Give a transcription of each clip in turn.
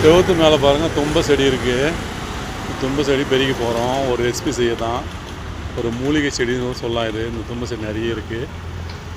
செவத்து மேலே பாருங்கள் தும்ப செடி இருக்குது தும்ப செடி பெருகி போகிறோம் ஒரு ரெசிபி செய்ய தான் ஒரு மூலிகை செடின்னு சொல்லலாம் இது. இந்த தும்ப செடி நிறைய இருக்குது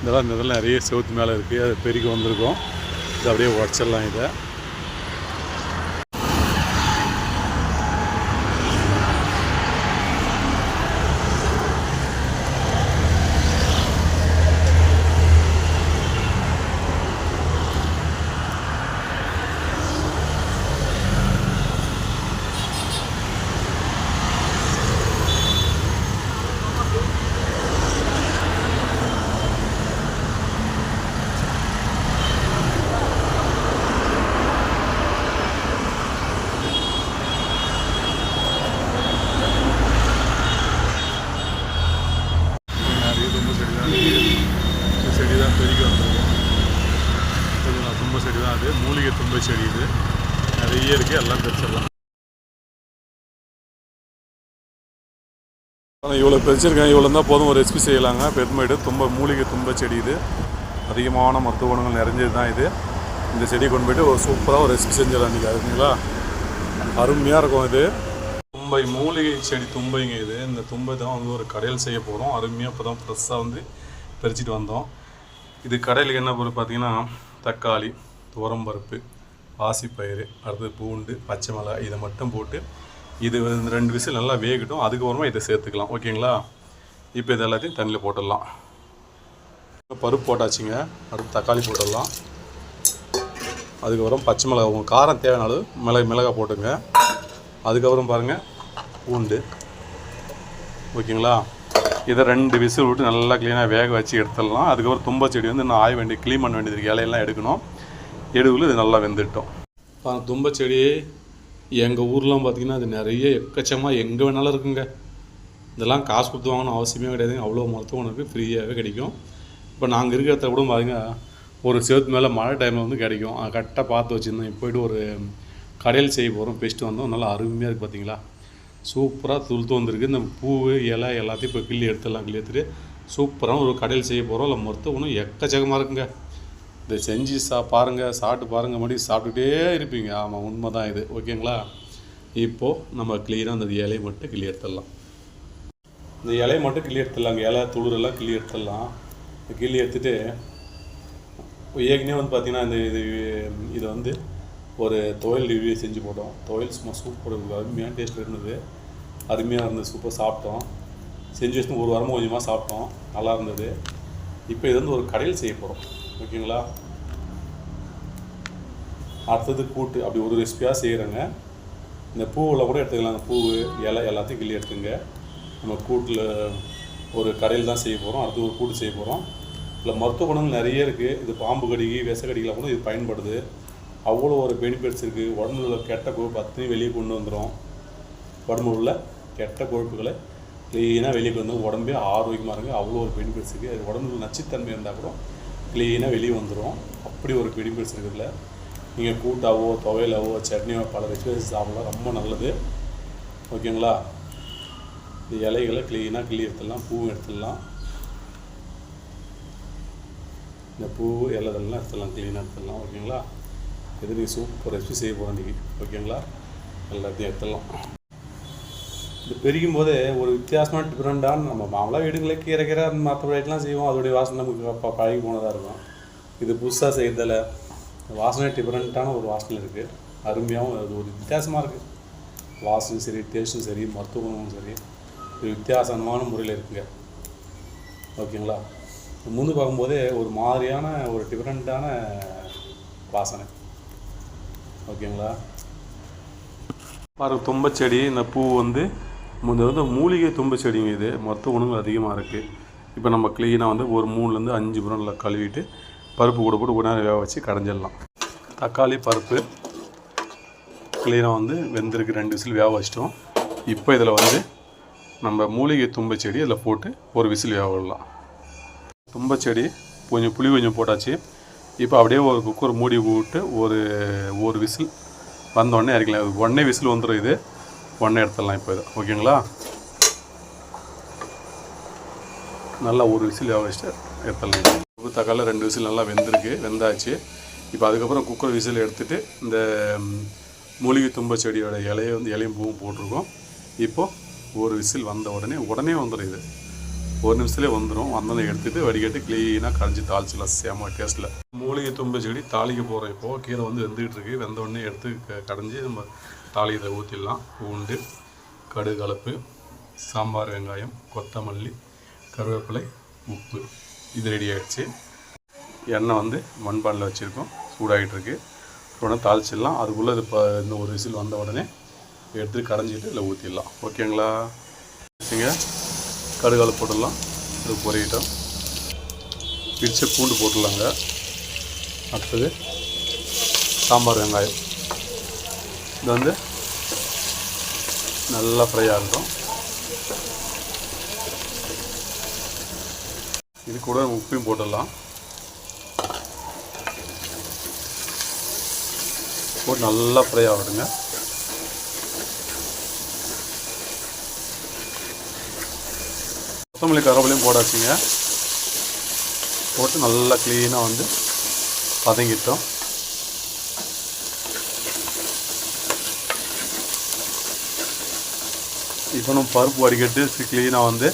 இதெல்லாம் இந்த இதெல்லாம் நிறைய செவத்து மேலே இருக்குது அது பெருகி வந்திருக்கும். இது அப்படியே உடச்சிடலாம் இதை நிறைய தும்ப செடி தான் இருக்குது இந்த செடி தான் பெருகி வந்திருக்கும் கொஞ்சம் தும்ப செடி தான் அது மூலிகை தும்பை செடி இது நிறைய இருக்குது எல்லாம் பிரிச்சிடலாம் ஆனால் இவ்வளோ பிரிச்சிருக்கேன் இவ்வளோ இருந்தால் போதும். ஒரு ரெசிபி செய்யலாங்க. பெருமைடு தும்ப மூலிகை தும்ப செடி இது. அதிகமான மருத்துவ குணங்கள் நிறைஞ்சது தான் இது. இந்த செடியை கொண்டு போயிட்டு ஒரு சூப்பராக ஒரு ரெசிபி செஞ்சிடலாம் இன்றைக்கி அதுங்களா? அருமையாக இருக்கும் இது. தும்பை மூலிகை செடி தும்பைங்க இது. இந்த தும்பை தான் வந்து ஒரு கடையில் செய்ய போகிறோம் அருமையாக இப்போ தான் ஃப்ரெஷ்ஷாக வந்து பறிச்சிட்டு வந்தோம். இது கடையில் என்ன பொருள் பார்த்தீங்கன்னா தக்காளி துவரம்பருப்பு பாசிப்பயிறு அடுத்தது பூண்டு பச்சை மிளகாய். இதை மட்டும் போட்டு இது ரெண்டு விசில் நல்லா வேகட்டும். அதுக்கப்புறமா இதை சேர்த்துக்கலாம். ஓகேங்களா? இப்போ இது எல்லாத்தையும் தண்ணியில் போட்டுடலாம். பருப்பு போட்டாச்சுங்க. அடுத்து தக்காளி போட்டுடலாம். அதுக்கப்புறம் பச்சை மிளகா. உங்கள் காரம் தேவையான அளவு மிளகு மிளகாய் போட்டுங்க. அதுக்கப்புறம் பாருங்கள் பூண்டு. ஓகேங்களா? இதை ரெண்டு விசில் விட்டு நல்லா க்ளீனாக வேக வச்சு எடுத்துடலாம். அதுக்கப்புறம் தும்ப செடி வந்து நான் ஆய வேண்டிய க்ளீன் பண்ண வேண்டியது இலையெல்லாம் எடுக்கணும். எடுவில் இது நல்லா வெந்துட்டோம். தும்ப செடி எங்கள் ஊர்லாம் பார்த்திங்கன்னா அது நிறைய எக்கச்சமாக எங்கே வேணாலும் இருக்குங்க. இதெல்லாம் காசு கொடுத்து வாங்கணும் அவசியமே கிடையாது அவ்வளோ மருத்துவம் உனக்கு ஃப்ரீயாகவே கிடைக்கும். இப்போ நாங்கள் இருக்கிற இடத்துல கூட பாருங்க ஒரு செவத்து மேலே மழை டைமில் வந்து கிடைக்கும். அதை கரெக்டாக பார்த்து வச்சுருந்தோம் போயிட்டு ஒரு கடையில் செய்ய போகிறோம் பெஸ்ட்டு வந்தோம். நல்லா அருமையாக இருக்குது பார்த்தீங்களா சூப்பராக துளுத்து வந்திருக்கு இந்த பூ இலை எல்லாத்தையும் இப்போ கிள்ளி எடுத்துடலாம் கிள்ளி எடுத்துட்டு சூப்பரான ஒரு கடையில் செய்ய போகிறோம் இல்லை மருத்துவ குணம் எக்கச்சக்கமாக இருக்குங்க. இதை செஞ்சு சா பாருங்கள் சாப்பிட்டு பாருங்கள் மடி சாப்பிட்டுட்டே இருப்பீங்க. ஆமாம் உண்மை தான் இது. ஓகேங்களா? இப்போது நம்ம க்ளீனாக அந்த இலையை மட்டும் கிளியர் எடுத்துடலாம் இந்த இலையை மட்டும் கிளியர் எடுத்துடலாங்க இலை துளிரெல்லாம் கிளியர் எடுத்துடலாம் கிள்ளி எடுத்துகிட்டு ஏற்கனவே வந்து பார்த்திங்கன்னா இந்த இது இதை வந்து ஒரு துவையல் ரிவ்யூ செஞ்சு போட்டோம். துவையல் சும்மா சூப்பர் அருமையான டேஸ்ட் இருந்தது. அருமையாக இருந்தது. சூப்பர் சாப்பிட்டோம். செஞ்சு வச்சு ஒரு வாரமாக கொஞ்சமாக சாப்பிட்டோம். நல்லா இருந்தது. இப்போ இது வந்து ஒரு கடையில் செய்ய போகிறோம் ஓகேங்களா? அடுத்தது கூட்டு அப்படி ஒரு ரெசிபியாக செய்கிறேங்க இந்த பூவில் கூட எடுத்துக்கலாம். அந்த பூ இலை எல்லாத்தையும் கிள்ளி எடுத்துங்க. நம்ம கூட்டில் ஒரு கடையில் தான் செய்ய போகிறோம் அடுத்து ஒரு கூட்டு செய்ய போகிறோம் இதில் மருத்துவ குணங்கள் நிறைய இருக்குது இது பாம்பு கடிக்கு விஷக்கடிக்கெலாம் கூட இது பயன்படுது. அவ்வளோ ஒரு பெனிஃபிட்ஸ் இருக்குது உடம்புல உள்ள கெட்ட கொழுப்பு அத்தனையும் வெளியே கொண்டு வந்துடும் உடம்புல உள்ள கெட்ட கொழுப்புகளை க்ளீனாக வெளியே கொண்டு வந்து உடம்பே ஆரோக்கியமாக இருக்குது அவ்வளோ ஒரு பெனிஃபிட்ஸ் இருக்குது அது உடம்புல நச்சுத்தன்மை இருந்தால் கூட க்ளீனாக வெளியே வந்துடும் அப்படி ஒரு பெனிஃபிட்ஸ் இருக்குதுல நீங்கள் கூட்டாவோ துவையலாவோ சட்னியோ பல ரெசிபிஸ் சாப்பிடலாம். ரொம்ப நல்லது. ஓகேங்களா? இந்த இலைகளை க்ளீனாக கிள்ளி எடுத்துடலாம். பூவும் எடுத்துடலாம். இந்த பூ இலைதெல்லாம் எடுத்துடலாம். க்ளீனாக எடுத்துடலாம். ஓகேங்களா? இது நீங்கள் சூப்பர் ரெசிபி செய்ய போகிறீங்க ஓகேங்களா? எல்லாத்தையும் எடுத்துடலாம். இது பெருகும் போதே ஒரு வித்தியாசமான டிஃப்ரெண்ட்டான நம்ம மாமலாக வீடுங்களே கீரை கீரை அந்த மற்ற ஐட்டம்லாம் செய்வோம். அதோடைய வாசனை நமக்கு ப- பழகி போனதாக இருக்கும். இது புதுசாக செய்யறதில் வாசனை டிஃப்ரெண்ட்டான ஒரு வாசனை இருக்குது அருமையாகவும் அது ஒரு வித்தியாசமாக இருக்குது வாசனும் சரி டேஸ்ட்டும் சரி மருத்துவ குணமும் சரி. ஒரு வித்தியாசமான முறையில் இருக்குங்க. ஓகேங்களா? முந்து பார்க்கும்போதே ஒரு மாதிரியான ஒரு டிஃப்ரெண்ட்டான வாசனை. ஓகேங்களா? பாருங்க தும்பச்செடி இந்த பூ வந்து இது வந்து மூலிகை தும்பச்செடிங்க இது. மொத்த உணவு அதிகமாக இருக்குது இப்போ நம்ம க்ளீனாக வந்து ஒரு மூணுலேருந்து அஞ்சு புறம் நல்லா கழுவிட்டு பருப்பு கூட போட்டு ஒரு நேரம் வேக வச்சு கடைஞ்சிடலாம். தக்காளி பருப்பு க்ளீனாக வந்து வெந்திருக்கு. ரெண்டு விசில் வேக வச்சிட்டோம். இப்போ இதில் வந்து நம்ம மூலிகை தும்பை செடி அதில் போட்டு ஒரு விசில் வேக விடலாம். தும்பச்செடி கொஞ்சம் புளி கொஞ்சம் போட்டாச்சு. இப்போ அப்படியே ஒரு குக்கர் மூடி விட்டு ஒரு ஒரு விசில் வந்தோடனே இறக்கலாம் உடனே விசில் வந்துடும் இது. உடனே எடுத்துடலாம் இப்போ இது. ஓகேங்களா? நல்லா ஒரு விசில் வச்சுட்டு எடுத்துடலாம் உப்பு தக்காளி ரெண்டு விசில் நல்லா வெந்திருக்கு வெந்தாச்சு. இப்போ அதுக்கப்புறம் குக்கர் விசில் எடுத்துட்டு இந்த மூலிகை தும்ப செடியோட இலையை வந்து இலையும் பூவும் போட்டிருக்கோம். இப்போது ஒரு விசில் வந்த உடனே உடனே வந்துடும் இது. ஒரு நிமிஷத்துலேயே வந்துடும் வந்ததை எடுத்துட்டு வடிகட்டி க்ளீனாக கரைஞ்சி தாளிச்சிடலாம் சேம டேஸ்ட்டில் மூலிகை தும்பை செடி தாளிக்க போகிறோம் இப்போது கீரை வந்து வெந்துகிட்டு இருக்கு. வெந்த உடனே எடுத்து க கடைஞ்சி நம்ம தாளியத்தை ஊற்றிடலாம் பூண்டு கடுகு கலப்பு சாம்பார் வெங்காயம் கொத்தமல்லி கருவேப்பிலை உப்பு. இது ரெடி ஆகிடுச்சு எண்ணெய் வந்து மண்பானில் வச்சுருக்கோம். சூடாகிட்டுருக்கு உடனே தாளிச்சிடலாம். அதுக்குள்ளே இது இப்போ இந்த ஒரு விசில் வந்த உடனே எடுத்து கரைஞ்சிட்டு இதில் ஊற்றிடலாம் ஓகேங்களா வச்சுங்க கடுகால் போட்டுடலாம். இது பொரியட்டும். பிடிச்ச பூண்டு போட்டுடலாங்க. அடுத்தது சாம்பார் வெங்காயம். இது வந்து நல்லா ஃப்ரை ஆகட்டும். இது கூட உப்பையும் போட்டுடலாம். போட்டு நல்லா ஃப்ரை ஆகட்டுங்க. கொத்தமல்லி கருவேப்பிலையும் போடாச்சிங்க போட்டு நல்லா க்ளீனாக வந்து பதங்கிட்டோம். நம்ம பருப்பு வடிகட்டு க்ளீனாக வந்து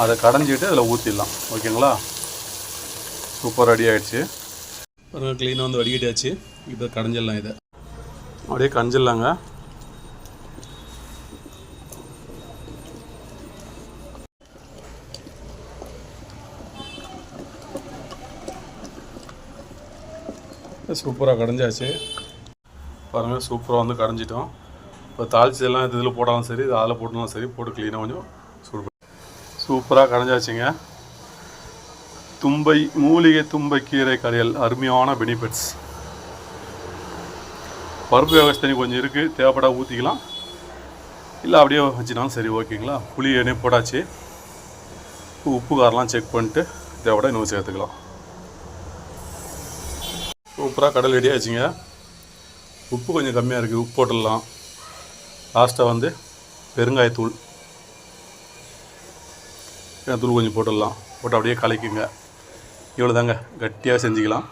அதை கடைஞ்சிட்டு அதில் ஊற்றிடலாம் ஓகேங்களா? சூப்பர் ரெடி ஆகிடுச்சு பாருங்க க்ளீனாக வந்து வடிகட்டியாச்சு. இப்போ கடைஞ்சிடலாம் இதை. அப்படியே கஞ்சிடலாங்க சூப்பராக கடைஞ்சாச்சு. பாருங்கள் சூப்பராக வந்து கடைஞ்சிட்டோம். இப்போ தாளிச்சு எல்லாம் இது இதில் போட்டாலும் சரி இது அதில் போட்டாலும் சரி போட்டு க்ளீனாக கொஞ்சம் சூடு சூப்பராக கடைஞ்சாச்சுங்க தும்பை மூலிகை தும்பை கீரை கடையல் அருமையான பெனிஃபிட்ஸ் பருப்பு விவசாயி கொஞ்சம் இருக்குது தேவைப்படா ஊற்றிக்கலாம் இல்லை அப்படியே வச்சுனாலும் சரி ஓகேங்களா? புளி எண்ணெய் போட்டாச்சு. உப்பு காரெலாம் செக் பண்ணிட்டு தேவைப்பட இன்னும் சேர்த்துக்கலாம். சூப்பராக கடல் ரெடி ஆச்சுங்க உப்பு கொஞ்சம் கம்மியாக இருக்குது உப்பு போட்டுடலாம். லாஸ்ட்டாக வந்து பெருங்காயத்தூள் தூள். கொஞ்சம் போட்டுடலாம். போட்டு அப்படியே கலக்கிங்க. இவ்வளோ தாங்க கட்டியாக செஞ்சுக்கலாம்.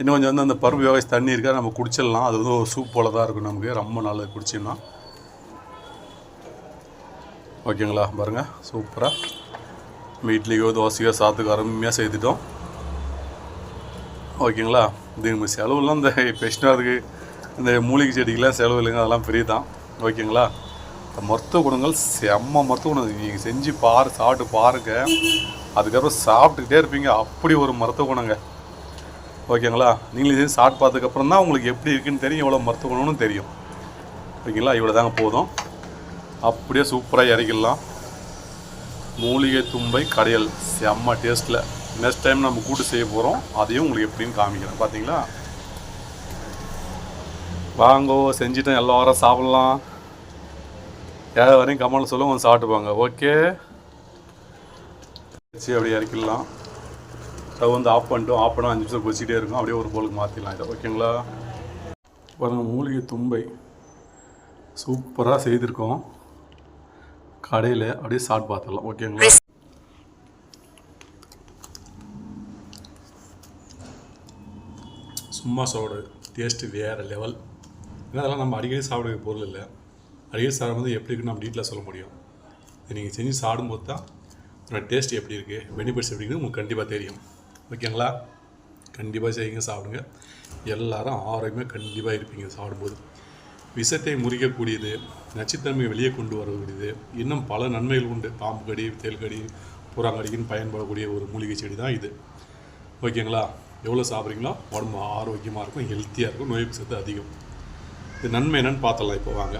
இன்னும் கொஞ்சம் வந்து அந்த பருப்பு வேக தண்ணி இருக்கா நம்ம குடிச்சிடலாம். அது வந்து ஒரு சூப் போல தான் இருக்கும் நமக்கு. ரொம்ப நல்லது குடிச்சோம்னா ஓகேங்களா? பாருங்கள் சூப்பராக நம்ம இட்லிக்கோ தோசையோ சாத்துக்கோ அருமையாக செய்துட்டோம். ஓகேங்களா? இது செலவுலாம் இந்த இருக்குது இந்த மூலிகை செடிக்கெலாம் செலவு இல்லைங்க அதெல்லாம் ஃப்ரீ தான் ஓகேங்களா? இந்த மருத்துவ குணங்கள் செம்ம மருத்துவ குணம். நீங்கள் செஞ்சு பாரு சாப்பிட்டு பாருங்க. அதுக்கப்புறம் சாப்பிட்டுக்கிட்டே இருப்பீங்க. அப்படி ஒரு மருத்துவ குணங்க. ஓகேங்களா? நீங்களே செஞ்சு சாப்பிட்டு பார்த்ததுக்கப்புறம் தான் உங்களுக்கு எப்படி இருக்குன்னு தெரியும் எவ்வளோ மருத்துவ குணம்னு தெரியும். ஓகேங்களா? இவ்வளோ தாங்க போதும். அப்படியே சூப்பராக இறக்கிடலாம். மூலிகை தும்பை கடையல். செம்ம டேஸ்ட்டில் நெக்ஸ்ட் டைம் நம்ம கூட்டு செய்ய போகிறோம் அதையும் உங்களுக்கு எப்படின்னு காமிக்கிறேன். பார்த்தீங்களா வாங்கோ செஞ்சுட்டேன் எல்லோரும் சாப்பிட்லாம். யார் வரையும் கமெண்ட்ல சொல்லுவோம் வந்து சாப்பிட்டுப்பாங்க. ஓகே. வச்சு அப்படியே இறக்கிடலாம். ஸ்டவ் வந்து ஆஃப் பண்ணிட்டோம். ஆஃப் பண்ணால் அஞ்சு நிமிஷம் கொச்சிட்டே இருக்கும். அப்படியே ஒரு போலுக்கு மாற்றிடலாம் இதை. ஓகேங்களா பாருங்கள் மூலிகை தும்பை. சூப்பராக செய்திருக்கோம். கடையில் அப்படியே சாப்பிட்டு பார்த்துடலாம். ஓகேங்களா சும்மா சோடு டேஸ்ட்டு வேறு லெவல் ஏன்னா அதெல்லாம் நம்ம அடிக்கடி சாப்பிட பொருள் இல்லை. அடிக்கடி சாப்பிடும்போது எப்படி இருக்குன்னு நம்ம டீட்டெயிலாக சொல்ல முடியும். நீங்கள் செஞ்சு சாப்பிடும்போது தான் அதோட டேஸ்ட் எப்படி இருக்குது பெனிஃபிட்ஸ் எப்படி இருக்குது உங்களுக்கு கண்டிப்பாக தெரியும். ஓகேங்களா கண்டிப்பாக செய்யுங்க சாப்பிடுங்க. எல்லாரும் ஆரோக்கியமாக கண்டிப்பாக இருப்பீங்க சாப்பிடும்போது. விஷத்தை முறிக்கக்கூடியது நச்சுத்தன்மையை வெளியே கொண்டு வரக்கூடியது இன்னும் பல நன்மைகள் உண்டு. பாம்பு கடி தேல்கடி புறாங்கடிக்குன்னு பயன்படக்கூடிய ஒரு மூலிகை செடி தான் இது. ஓகேங்களா எவ்வளோ சாப்பிட்றீங்களோ உடம்பு ஆரோக்கியமாக இருக்கும் ஹெல்த்தியாக இருக்கும் நோய் சத்து அதிகம். இது நன்மை என்னன்னு பார்த்தலாம் இப்போ வாங்க.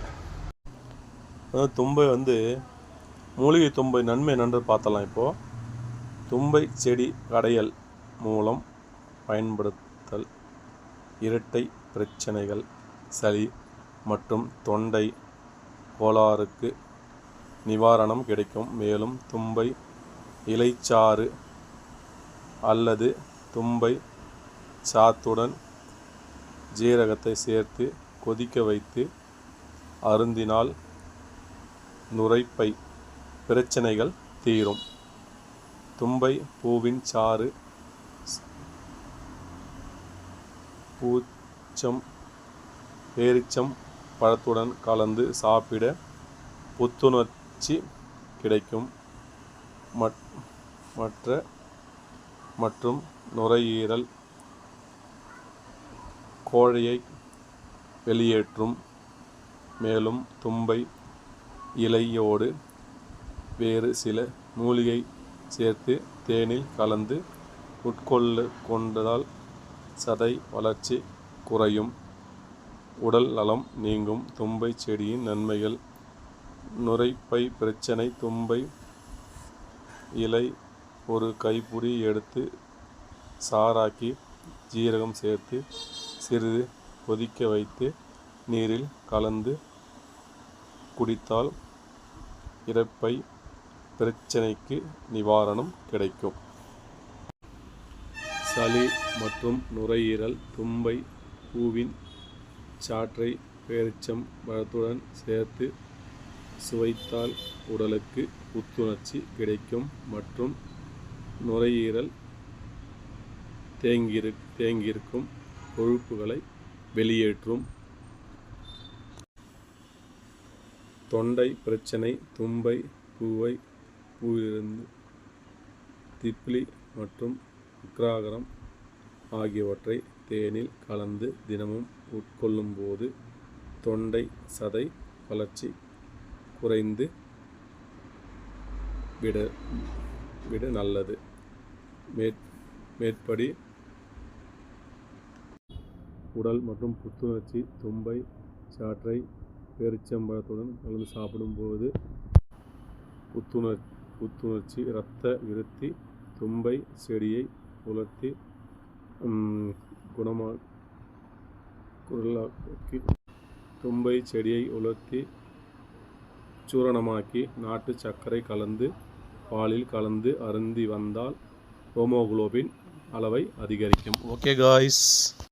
அதாவது தும்பை வந்து மூலிகை தும்பை நன்மை என்னன்று பார்த்தலாம் இப்போது தும்பை செடி கடையல் மூலம் பயன்படுத்தல் இரட்டை பிரச்சனைகள் சளி மற்றும் தொண்டை கோளாறுக்கு நிவாரணம் கிடைக்கும். மேலும் தும்பை இலைச்சாறு அல்லது தும்பை சாத்துடன் ஜீரகத்தை சேர்த்து கொதிக்க வைத்து அருந்தினால் நுரைப்பை பிரச்சனைகள் தீரும். தும்பை பூவின் சாறு பூச்சம் பேரிச்சம் பழத்துடன் கலந்து சாப்பிட புத்துணர்ச்சி கிடைக்கும். மற்ற மற்றும் நுரையீரல் கோழையை வெளியேற்றும். மேலும் தும்பை இலையோடு வேறு சில மூலிகை சேர்த்து தேனில் கலந்து உட்கொள்ள கொண்டதால் சதை வளர்ச்சி குறையும். உடல் நலம் நீங்கும். தும்பை செடியின் நன்மைகள். நுரைப்பை பிரச்சனை. தும்பை இலை ஒரு கைப்புடி எடுத்து சாராக்கி ஜீரகம் சேர்த்து சிறிது கொதிக்க வைத்து நீரில் கலந்து குடித்தால் இறப்பை பிரச்சனைக்கு நிவாரணம் கிடைக்கும். சளி மற்றும் நுரையீரல் தும்பை பூவின் சாற்றை பேரிச்சம் பழத்துடன் சேர்த்து சுவைத்தால் உடலுக்கு புத்துணர்ச்சி கிடைக்கும் மற்றும் நுரையீரல் தேங்கியிரு தேங்கியிருக்கும் கொழுப்புகளை வெளியேற்றும். தொண்டை பிரச்சனை தும்பை பூவை பூவிலிருந்து திப்ளி மற்றும் உக்ராகரம் ஆகியவற்றை தேனில் கலந்து தினமும் உட்கொள்ளும்போது தொண்டை சதை வளர்ச்சி குறைந்து விட விட நல்லது. மேற் மேற்படி உடல் மற்றும் புத்துணர்ச்சி தும்பை சாற்றை பேரிச்சம்பழத்துடன் கலந்து சாப்பிடும்போது புத்துணர் புத்துணர்ச்சி இரத்த விருத்தி தும்பை செடியை உலர்த்தி குணமா குரலாக்கி தும்பை செடியை உலர்த்தி சூரணமாக்கி நாட்டு சர்க்கரை கலந்து பாலில் கலந்து அருந்தி வந்தால் ஹோமோகுளோபின் அளவை அதிகரிக்கும். Okay guys